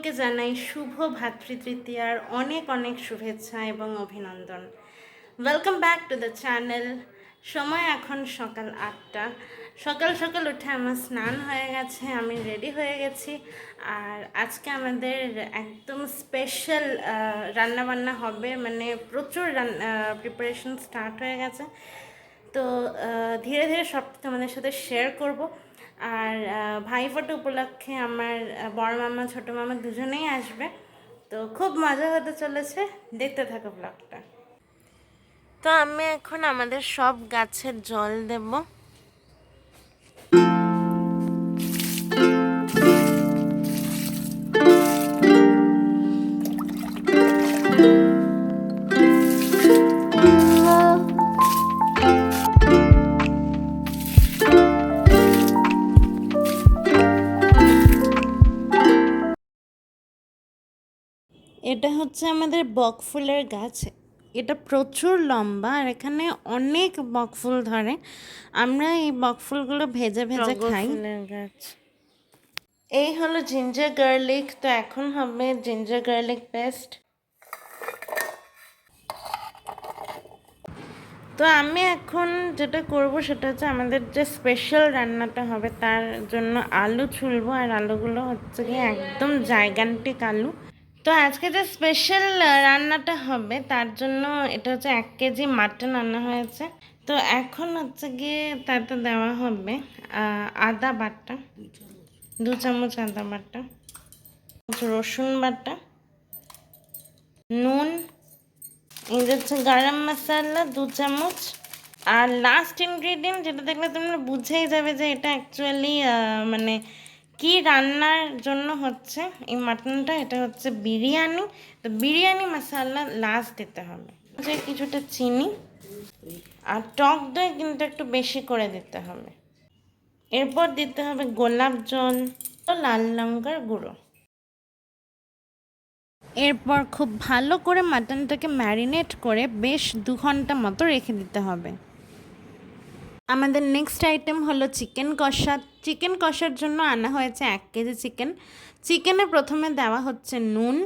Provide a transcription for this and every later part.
সকলকে জানাই শুভ ভাতৃতৃতীয়ার অনেক অনেক শুভেচ্ছা এবং অভিনন্দন। Welcome back to the channel সময় এখন সকাল আটটা। সকাল সকাল উঠে আমার স্নান হয়ে গেছে, আমি রেডি হয়ে গেছি। আর আজকে আমাদের একদম স্পেশাল রান্নাবান্না হবে। মানে প্রচুর প্রিপারেশন স্টার্ট হয়ে গেছে। তো ধীরে ধীরে সব তোমাদের সাথে শেয়ার করব। আর ভাইফোঁটা উপলক্ষে আমার বড় মামা, ছোটো মামা দুজনেই আসবে। তো খুব মজা হতে চলেছে। দেখতে থাকো ব্লগটা তো আমি এখন আমাদের সব গাছের জল দেব। এটা হচ্ছে আমাদের বকফুলের গাছ। এটা প্রচুর লম্বা আর এখানে অনেক বকফুল ধরে। আমরা এই বকফুলগুলো ভেজে ভেজে খাই। গাছ। এই হলো জিঞ্জার গার্লিক তো এখন হবে জিঞ্জার গার্লিক পেস্ট তো আমি এখন যেটা করব সেটা হচ্ছে আমাদের যে স্পেশাল রান্নাটা হবে তার জন্য আলু ছুলবো। আর আলুগুলো হচ্ছে কি একদম জায়গান্টিক আলু। তো আজকে যে স্পেশাল রান্নাটা হবে, তার জন্য এটা হচ্ছে এক কেজি মাটন রান্না হয়েছে। তো এখন হচ্ছে গিয়ে তাতে দেওয়া হবে আদা বাটা, দু চামচ আদা বাটা রসুন বাটা, নুন, এই হচ্ছে গরম মশলা, দু চামচ, আর লাস্ট ইনগ্রিডিয়েন্ট যেটা দেখলে তোমরা বুঝেই যাবে যে এটা অ্যাকচুয়ালি মানে কি রান্নার জন্য হচ্ছে এই মাটনটা? এটা হচ্ছে বিরিয়ানি। তো বিরিয়ানি মশালা লাস্ট দিতে হবে। যে কিছুটা চিনি আর টক দই কিন্তু একটু বেশি করে দিতে হবে। এরপর দিতে হবে গোলাপ জল ও লাল লঙ্কার গুঁড়ো। এরপর খুব ভালো করে মাটনটাকে ম্যারিনেট করে বেশ দু ঘণ্টা মতো রেখে দিতে হবে। আমাদের নেক্সট আইটেম হলো চিকেন কষা। চিকেন কষার জন্য আনা হয়েছে এক কেজি চিকেন চিকেনে প্রথমে দেওয়া হচ্ছে নুন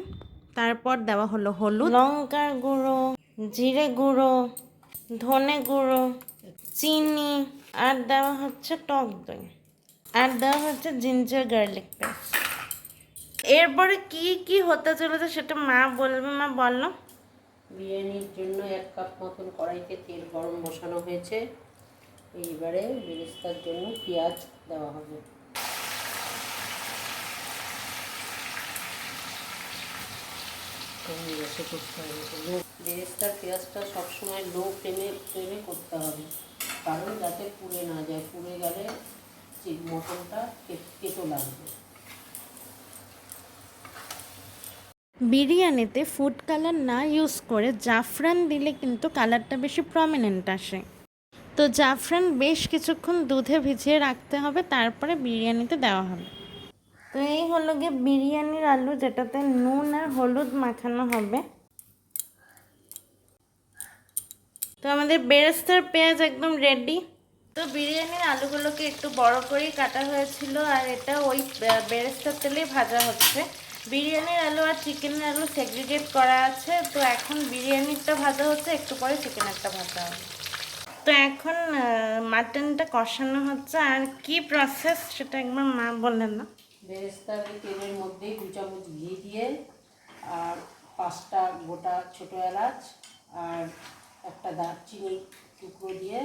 তারপর দেওয়া হলো হলুদ। লঙ্কার গুঁড়ো জিরে গুঁড়ো ধনে গুঁড়ো চিনি আর দেওয়া হচ্ছে টক দই। আর দেওয়া হচ্ছে জিঞ্জার গার্লিক পেস্ট এরপরে কি কি হতে চলেছে সেটা মা বলবে মা বলো। বিরিয়ানির জন্য এক কাপ মতন কড়াইতে তেল গরম বসানো হয়েছে। এইবারে বেরেস্তার জন্য পেঁয়াজ দেওয়া হবে। বেরেস্তার পেঁয়াজটা সবসময় লো ফ্লেমে ফ্লেমে করতে হবে। কারণ যাতে পুড়ে না যায়। পুড়ে গেলে মটনটা কেটো লাগবে। বিরিয়ানিতে ফুড কালার না ইউজ করে জাফরান দিলে কিন্তু কালারটা বেশি প্রমিনেন্ট আসে। তো জাফরান বেশ কিছুক্ষণ দুধে ভিজিয়ে রাখতে হবে, তারপরে বিরিয়ানিতে দেওয়া হবে। তো এই হলো গিয়ে বিরিয়ানির আলু, যেটাতে নুন আর হলুদ মাখানো হবে। তো আমাদের বেরেস্তার পেঁয়াজ একদম রেডি তো বিরিয়ানির আলুগুলোকে একটু বড় করেই কাটা হয়েছিল, আর এটা ওই বেরেস্তার তেলেই ভাজা হচ্ছে। বিরিয়ানির আলু আর চিকেনের আলু সেগ্রিগেট করা আছে, তো এখন বিরিয়ানিরটা ভাজা হচ্ছে, একটু পরে চিকেনেরটা ভাজা হবে। তো এখন মাটনটা কষানো হচ্ছে আর কি প্রসেস সেটা একবার মা বললেন না। বেরেস্তার ওই তেলের মধ্যেই দু চামচ ঘি দিয়ে আর পাঁচটা গোটা ছোটো এলাচ আর একটা দারচিনি টুকরো দিয়ে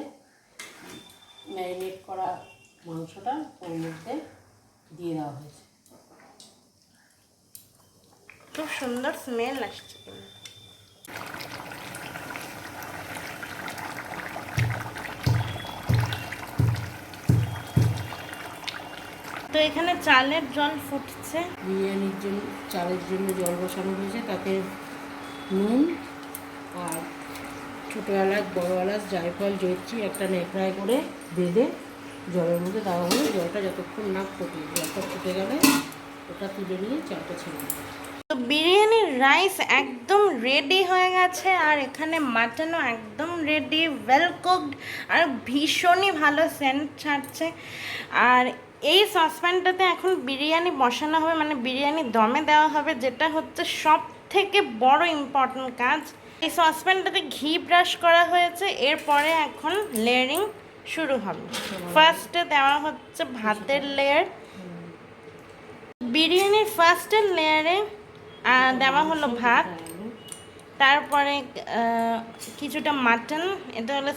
ম্যারিনেট করা মাংসটা ওর মধ্যে দিয়ে দেওয়া হয়েছে। খুব সুন্দর স্মেল আসছে। এখানে চালের জল ফুটছে। বিরিয়ানির জন্য চালের জন্য জল বসানো হয়েছে তাতে নুন আর ছোটো এলাচ বড়ো এলাচ জায়ফল জয়ত্রী একটা নেকড়ায় করে বেঁধে জলের মধ্যে দেওয়া হলো। জলটা যতক্ষণ না ফুটে জলটা ফুটে গেলে ওটা তুলে নিয়ে চালটা ছেড়ে তো বিরিয়ানির রাইস একদম রেডি হয়ে গেছে আর এখানে মাটনও একদম রেডি ওয়েল কুকড আর ভীষণই ভালো সেন্ট ছাড়ছে। আর এই সসপ্যানটাতে এখন বিরিয়ানি বসানো হবে মানে বিরিয়ানি দমে দেওয়া হবে, যেটা হচ্ছে সব থেকে বড় ইম্পর্টেন্ট কাজ। এই সসপ্যানটাতে ঘি ব্রাশ করা হয়েছে, এরপরে এখন লেয়ারিং শুরু হবে। ফার্স্টে দেওয়া হচ্ছে ভাতের লেয়ার বিরিয়ানির ফার্স্টের লেয়ারে দেওয়া হলো ভাত। তারপরে কিছুটা মাটন এটা হলো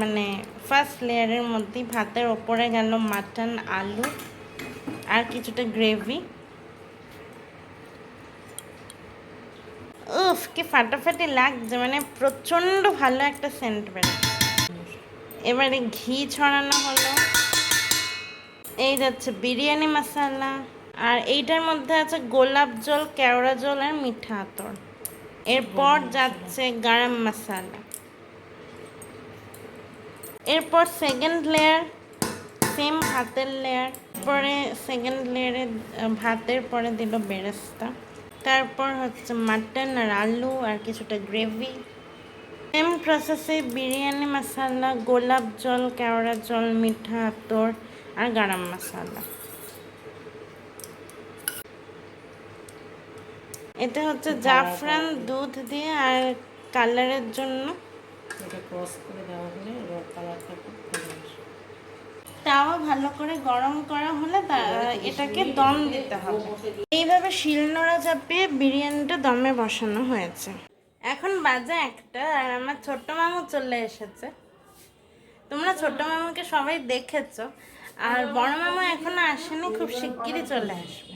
মানে ফার্স্ট লেয়ারের মধ্যে ভাতের ওপরে গেল মাটন আলু, আর কিছুটা গ্রেভি উফ, কি ফাটাফাটি লাগছে মানে প্রচণ্ড ভালো একটা সেন্ট বেরো এবারে ঘি ছড়ানো হলো। এই যাচ্ছে বিরিয়ানি মশলা, আর এইটার মধ্যে আছে গোলাপ জল, কেওড়া জল, আর মিঠা আতর। এরপর যাচ্ছে গরম মশলা। এরপর সেকেন্ড লেয়ার সেম ভাতের লেয়ার পরে সেকেন্ড লেয়ারে ভাতের পরে দিল বেরেস্তা। তারপর হচ্ছে মাটন আর আলু আর কিছুটা গ্রেভি সেম প্রসেসে বিরিয়ানি মশলা, গোলাপ জল, কেওড়া জল, মিঠা আতর আর গরম মশলা। এটা হচ্ছে জাফরান দুধ দিয়ে আর কালারের জন্য। এটা ক্রস করে দেওয়া হলে কালারটা খুব ভালো তাওয়া ভালো করে গরম করা হলে এটাকে দম দিতে হবে। এইভাবে শিলনোড়া চাপিয়ে বিরিয়ানিটা দমে বসানো হয়েছে। এখন বাজে একটা আর আমার ছোট্ট মামু চলে এসেছে। তোমরা ছোট্ট মামুকে সবাই দেখেছ। আর বড় মামু এখনও আসেনি খুব শিগগিরই চলে আসবে।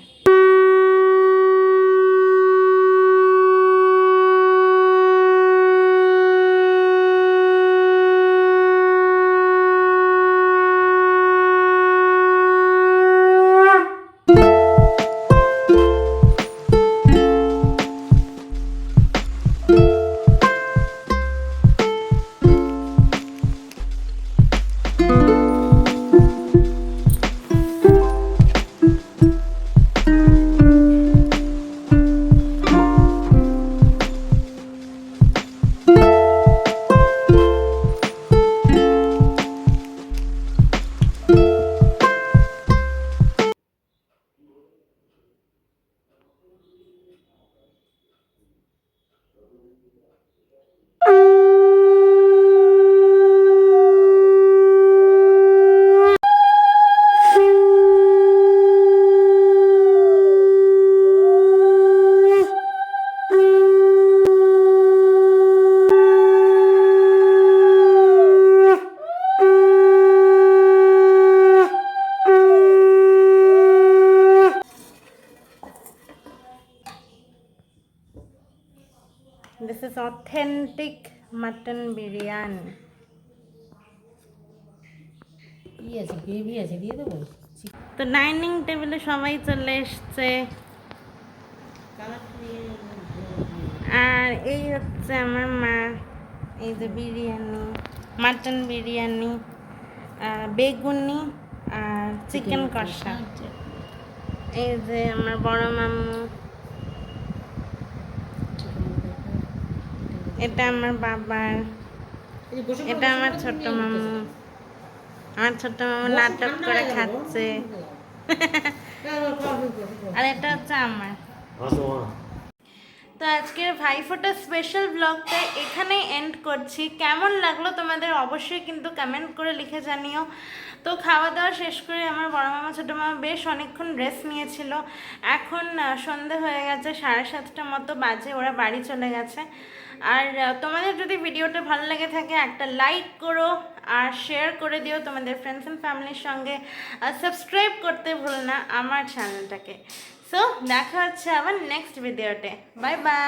অথেন্টিক মাটন বিরিয়ানি ই আছে? গ্রেভি আছে? দিয়ে দেবো? তো ডাইনিং টেবিলে সবাই চলে এসছে। আর এই হচ্ছে আমার মা। এই যে বিরিয়ানি মাটন বিরিয়ানি আর বেগুনি আর চিকেন কষা। এই যে আমার বড় মামু এটা আমার বাবার এটা আমার ছোট্ট মামু। আমার ছোট্ট মামু নাটক করে খাচ্ছে। আর এটা হচ্ছে আমার। তো আজকের ভাইফোঁটা স্পেশাল ব্লগটা এখানে এন্ড করছি। কেমন লাগল তোমাদের অবশ্যই কিন্তু কমেন্ট করে লিখে জানিও। তো খাওয়া দাওয়া শেষ করে আমার বড় মামা ছোটো মামা বেশ অনেকক্ষণ রেস্ট নিয়েছিল। এখন সন্ধে হয়ে গেছে, সাড়ে সাতটা মতো বাজে, ওরা বাড়ি চলে গেছে। আর তোমাদের যদি ভিডিওটা ভালো লেগে থাকে, একটা লাইক করো আর শেয়ার করে দিও তোমাদের ফ্রেন্ডস অ্যান্ড ফ্যামিলির সঙ্গে। আর সাবস্ক্রাইব করতে ভুলো না আমার চ্যানেলটাকে সো দেখা হচ্ছে আবার নেক্সট ভিডিওতে বাই বাই